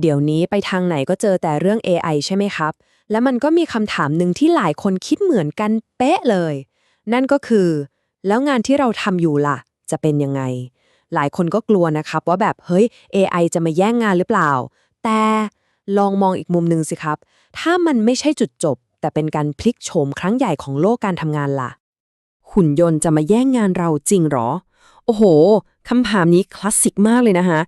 เดี๋ยวนี้ไปทางไหนก็เจอแต่เรื่อง AI ใช่ไหมครับ และมันก็มีคำถามหนึ่งที่หลายคนคิดเหมือนกันเป๊ะเลย นั่นก็คือ แล้วงานที่เราทำอยู่ล่ะ จะเป็นยังไง หลายคนก็กลัวนะครับว่าแบบเฮ้ย AI จะมาแย่งงานหรือเปล่า แต่ลองมองอีกมุมหนึ่งสิครับ ถ้ามันไม่ใช่จุดจบ แต่เป็นการพลิกโฉมครั้งใหญ่ของโลกการทำงานล่ะ หุ่นยนต์จะมาแย่งงานเราจริงหรอ โอ้โหคำถามนี้คลาสสิกมากเลยนะคะ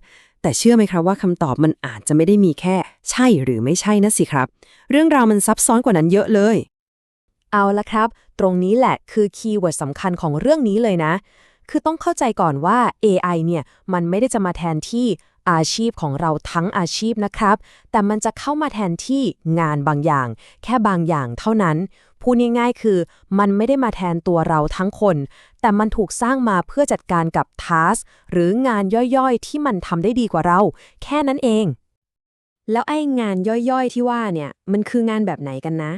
แต่เชื่อไหมครับว่าคำตอบมันอาจจะไม่ได้มีแค่ ใช่หรือไม่ใช่นะสิครับ เรื่องราวมันซับซ้อนกว่านั้นเยอะเลย เอาละครับ ตรงนี้แหละคือคีย์เวิร์ดสำคัญของเรื่องนี้เลยนะ คือต้องเข้าใจก่อนว่า AI เนี่ยมันไม่ได้จะมาแทนที่อาชีพของเราทั้งอาชีพนะครับ แต่มันจะเข้ามาแทนที่งานบางอย่าง แค่บางอย่างเท่านั้น พูดง่ายๆคือ มันไม่ได้มาแทนตัวเราทั้งคน แต่มันถูกสร้างมาเพื่อจัดการกับทาสหรืองานย่อยๆ ที่มันทำได้ดีกว่าเรา แค่นั้นเอง แล้วไอ้งานย่อยๆที่ว่าเนี่ย มันคืองานแบบไหนกันนะ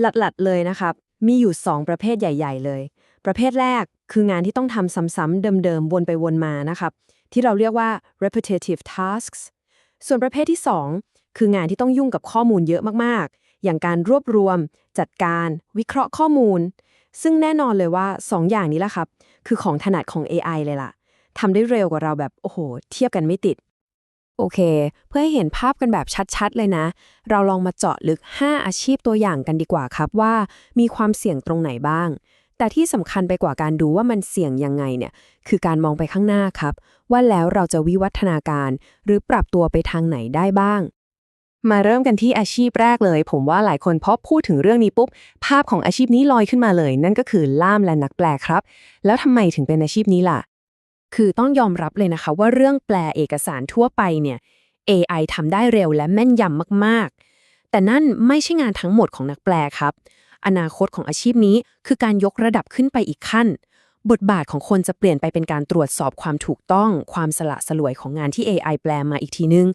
หลัดๆเลยนะครับ มีอยู่ 2 ประเภทใหญ่ ๆ เลย ประเภทแรกคืองานที่ต้องทำซ้ำๆเดิมๆวนไปวนมานะครับ ที่เราเรียกว่า repetitive tasks ส่วนประเภทที่ 2 คืองานที่ต้องยุ่งกับข้อมูลเยอะมากๆ อย่างการรวบรวม จัดการ วิเคราะห์ข้อมูล ซึ่งแน่นอนเลยว่า 2ออย่างนี้แหละครับ คือของถนัดของ AI เลยล่ะทำได้เร็วกว่าเราแบบ โอ้โห เทียบกันไม่ติด โอเค เพื่อให้เห็นภาพกันแบบชัดๆ เลยนะ เราลองมาเจาะลึก 5 อาชีพตัวอย่างกันดีกว่าครับว่า มีความเสี่ยงตรงไหนบ้างแต่ที่สำคัญไปกว่าการดูว่ามันเสี่ยงยังไงเนี่ย คือการมองไปข้างหน้าครับ ว่าแล้วเราจะวิวัฒนาการ หรือปรับตัวไปทางไหนได้บ้าง มาเริ่มกันที่อาชีพแรกเลย ผมว่าหลายคนพอพูดถึงเรื่องนี้ปุ๊บ ภาพของอาชีพนี้ลอยขึ้นมาเลย นั่นก็คือล่ามและนักแปลครับ แล้วทำไมถึงเป็นอาชีพนี้ล่ะ คือต้องยอมรับเลยนะคะ ว่าเรื่องแปลเอกสารทั่วไปเนี่ย AI ทำได้เร็วและแม่นยำมากๆ แต่นั่นไม่ใช่งานทั้งหมดของนักแปลครับ อนาคตของอาชีพนี้คือการยกระดับขึ้นไปอีกขั้น บทบาทของคนจะเปลี่ยนไปเป็นการตรวจสอบความถูกต้อง ความสละสลวยของงานที่ AI แปลมาอีกทีนึง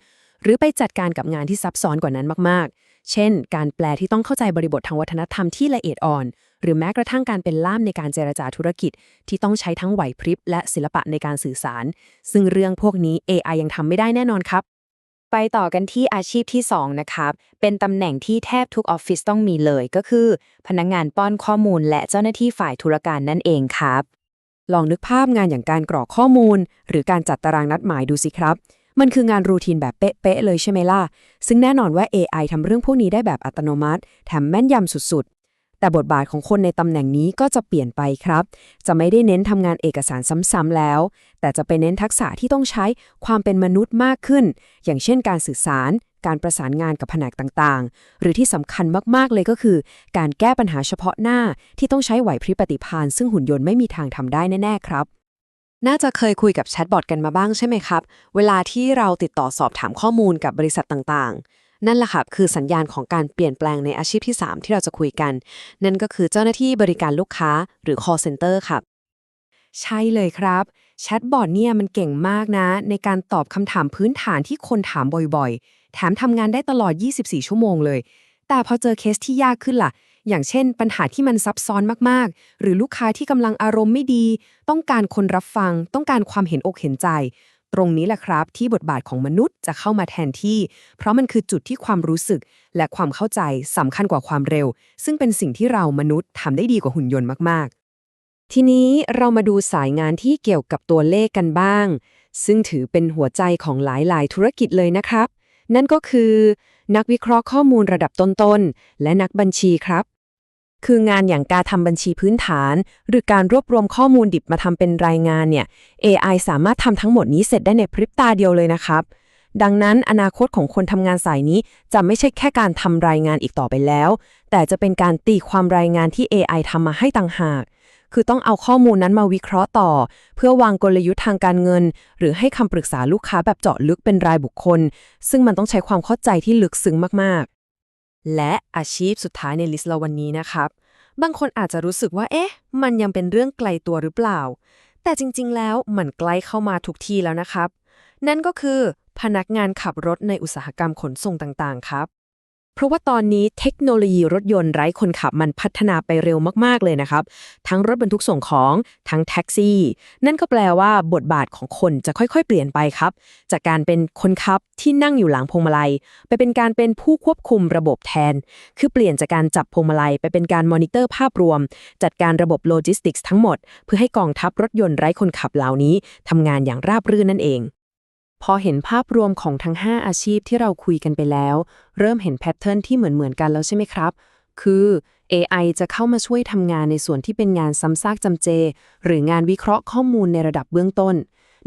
หรือไปจัดการกับงานที่ซับซ้อนกว่านั้นมากๆ เช่น การแปลที่ต้องเข้าใจบริบททางวัฒนธรรมที่ละเอียดอ่อน หรือแม้กระทั่งการเป็นล่ามในการเจรจาธุรกิจ ที่ต้องใช้ทั้งไหวพริบ และศิลปะในการสื่อสาร ซึ่งเรื่องพวกนี้ AI ยังทำไม่ได้แน่นอนครับไปต่อกันที่อาชีพที่ 2 นะครับ เป็นตำแหน่งที่แทบทุกออฟฟิศต้องมีเลยก็คือ พนักงานป้อนข้อมูลและเจ้าหน้าที่ฝ่ายธุรการนั่นเองครับ ลองนึกภาพงานอย่างการกรอกข้อมูล หรือการจัดตารางนัดหมายดูสิครับ มันคืองานรูทีนแบบเป๊ะๆเลยใช่ไหมล่ะ ซึ่งแน่นอนว่า AI ทำเรื่องพวกนี้ได้แบบอัตโนมัติ แถมแม่นยำสุดๆ แต่บทบาทของคนในตำแหน่งนี้ก็จะเปลี่ยนไปครับ จะไม่ได้เน้นทำงานเอกสารซ้ำๆแล้ว แต่จะไปเน้นทักษะที่ต้องใช้ความเป็นมนุษย์มากขึ้น อย่างเช่นการสื่อสาร การประสานงานกับแผนกต่างๆ หรือที่สำคัญมากๆเลยก็คือ การแก้ปัญหาเฉพาะหน้าที่ต้องใช้ไหวพริบปฏิภาณซึ่งหุ่นยนต์ไม่มีทางทำได้แน่ๆครับ น่าจะเคยคุยกับแชทบอทกันมาบ้างใช่ไหมครับ เวลาที่เราติดต่อสอบถามข้อมูลกับบริษัทต่างๆ นั่นแหละครับคือสัญญาณของการเปลี่ยนแปลงในอาชีพที่ 3 ที่เราจะคุยกัน นั่นก็คือเจ้าหน้าที่บริการลูกค้าหรือ call center ครับ ใช่เลยครับแชทบอทเนี่ยมันเก่งมากนะ ในการตอบคำถามพื้นฐานที่คนถามบ่อยๆ แถมทำงานได้ตลอด 24 ชั่วโมงเลย แต่พอเจอเคสที่ยากขึ้นล่ะ อย่างเช่น ปัญหาที่มันซับซ้อนมากๆ หรือลูกค้าที่กำลังอารมณ์ไม่ดี ต้องการคนรับฟัง ต้องการความเห็นอกเห็นใจ ตรงนี้แหละครับ ที่บทบาทของมนุษย์จะเข้ามาแทนที่ เพราะมันคือจุดที่ความรู้สึก และความเข้าใจสำคัญกว่าความเร็ว ซึ่งเป็นสิ่งที่เรามนุษย์ทำได้ดีกว่าหุ่นยนต์มากๆ ทีนี้เรามาดูสายงานที่เกี่ยวกับตัวเลขกันบ้าง ซึ่งถือเป็นหัวใจของหลายๆ ธุรกิจเลยนะครับ นั่นก็คือนักวิเคราะห์ข้อมูลระดับต้นๆ และนักบัญชีครับ คืองานอย่างการทำบัญชีพื้นฐาน หรือการรวบรวมข้อมูลดิบมาทำเป็นรายงานเนี่ย AI สามารถทำทั้งหมดนี้เสร็จได้ในพริบตาเดียวเลยนะครับ ดังนั้นอนาคตของคนทำงานสายนี้จะไม่ใช่แค่การทำรายงานอีกต่อไปแล้ว แต่จะเป็นการตีความรายงานที่ AI ทำมาให้ต่างหาก คือต้องเอาข้อมูลนั้นมาวิเคราะห์ต่อ เพื่อวางกลยุทธ์ทางการเงิน หรือให้คำปรึกษาลูกค้าแบบเจาะลึกเป็นรายบุคคล ซึ่งมันต้องใช้ความเข้าใจที่ลึกซึ้งมากๆ และอาชีพสุดท้ายในลิสต์เราวันนี้นะครับ บางคนอาจจะรู้สึกว่า เอ๊ะ มันยังเป็นเรื่องไกลตัวหรือเปล่า แต่จริง ๆ แล้วมันใกล้เข้ามาทุกทีแล้วนะครับ นั่นก็คือพนักงานขับรถในอุตสาหกรรมขนส่งต่าง ๆ ครับ เพราะว่าตอนนี้เทคโนโลยีรถยนต์ไร้คนขับมันพัฒนาไปเร็วมากๆเลยนะครับ ทั้งรถบรรทุกส่งของ ทั้งแท็กซี่ นั่นก็แปลว่าบทบาทของคนจะค่อยๆ เปลี่ยนไปครับ จากการเป็นคนขับที่นั่งอยู่หลังพวงมาลัย ไปเป็นการเป็นผู้ควบคุมระบบแทน คือเปลี่ยนจากการจับพวงมาลัย ไปเป็นการมอนิเตอร์ภาพรวม จัดการระบบโลจิสติกส์ทั้งหมด เพื่อให้กองทัพรถยนต์ไร้คนขับเหล่านี้ทำงานอย่างราบรื่นนั่นเอง พอเห็นภาพรวมของทั้ง 5 อาชีพที่เราคุยกันไปแล้ว เริ่มเห็นแพทเทิร์นที่เหมือนๆกันแล้วใช่ไหมครับ คือ AI จะเข้ามาช่วยทำงานในส่วนที่เป็นงานซ้ำซากจำเจ หรืองานวิเคราะห์ข้อมูลในระดับเบื้องต้น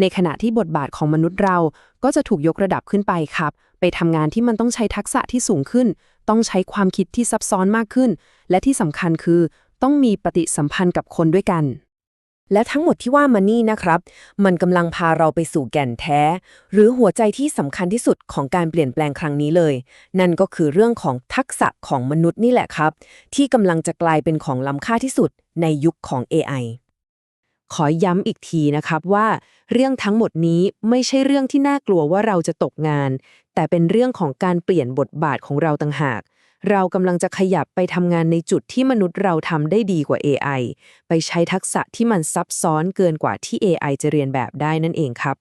ในขณะที่บทบาทของมนุษย์เราก็จะถูกยกระดับขึ้นไปครับ ไปทำงานที่มันต้องใช้ทักษะที่สูงขึ้น ต้องใช้ความคิดที่ซับซ้อนมากขึ้น และที่สำคัญคือ ต้องมีปฏิสัมพันธ์กับคนด้วยกัน และทั้งหมดที่ว่ามานี่นะครับ มันกำลังพาเราไปสู่แก่นแท้ หรือหัวใจที่สำคัญที่สุดของการเปลี่ยนแปลงครั้งนี้เลย นั่นก็คือเรื่องของทักษะของมนุษย์นี่แหละครับ ที่กำลังจะกลายเป็นของล้ำค่าที่สุดในยุคของ AI ขอย้ำอีกทีนะครับว่า เรื่องทั้งหมดนี้ไม่ใช่เรื่องที่น่ากลัวว่าเราจะตกงาน แต่เป็นเรื่องของการเปลี่ยนบทบาทของเราต่างหาก เรากำลังจะขยับไปทำงานในจุดที่มนุษย์เราทำได้ดีกว่า AI ไปใช้ทักษะที่มันซับซ้อนเกินกว่าที่ AI จะเรียนแบบได้นั่นเองครับ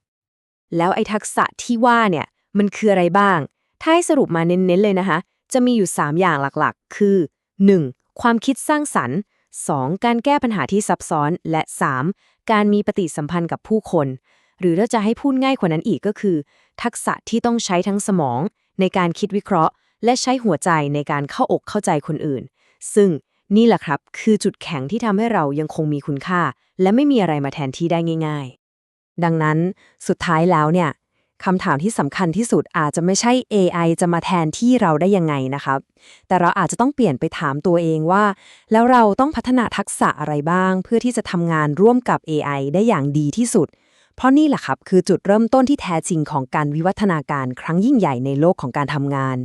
แล้วไอ้ทักษะที่ว่าเนี่ย มันคืออะไรบ้าง ถ้าให้สรุปมาเน้นๆเลยนะคะ จะมีอยู่ 3 อย่างหลักๆ คือ 1. ความคิดสร้างสรรค์ 2. การแก้ปัญหาที่ซับซ้อน และ 3. การมีปฏิสัมพันธ์กับผู้คน หรือถ้าจะให้พูดง่ายกว่านั้นอีกก็คือ ทักษะที่ต้องใช้ทั้งสมอง ในการคิดวิเคราะห์ และใช้หัวใจในการเข้าอกเข้าใจคนอื่น ซึ่งนี่แหละครับ คือจุดแข็งที่ทำให้เรายังคงมีคุณค่า และไม่มีอะไรมาแทนที่ได้ง่าย ๆ ดังนั้นสุดท้ายแล้วเนี่ยคำถามที่สำคัญที่สุดอาจจะไม่ใช่ AI จะมาแทนที่เราได้ยังไงนะครับ แต่เราอาจจะต้องเปลี่ยนไปถามตัวเองว่า แล้วเราต้องพัฒนาทักษะอะไรบ้าง เพื่อที่จะทำงานร่วมกับ AI ได้อย่างดีที่สุด เพราะนี่แหละครับ คือจุดเริ่มต้นที่แท้จริงของการวิวัฒนาการครั้งยิ่งใหญ่ในโลกของการทำงาน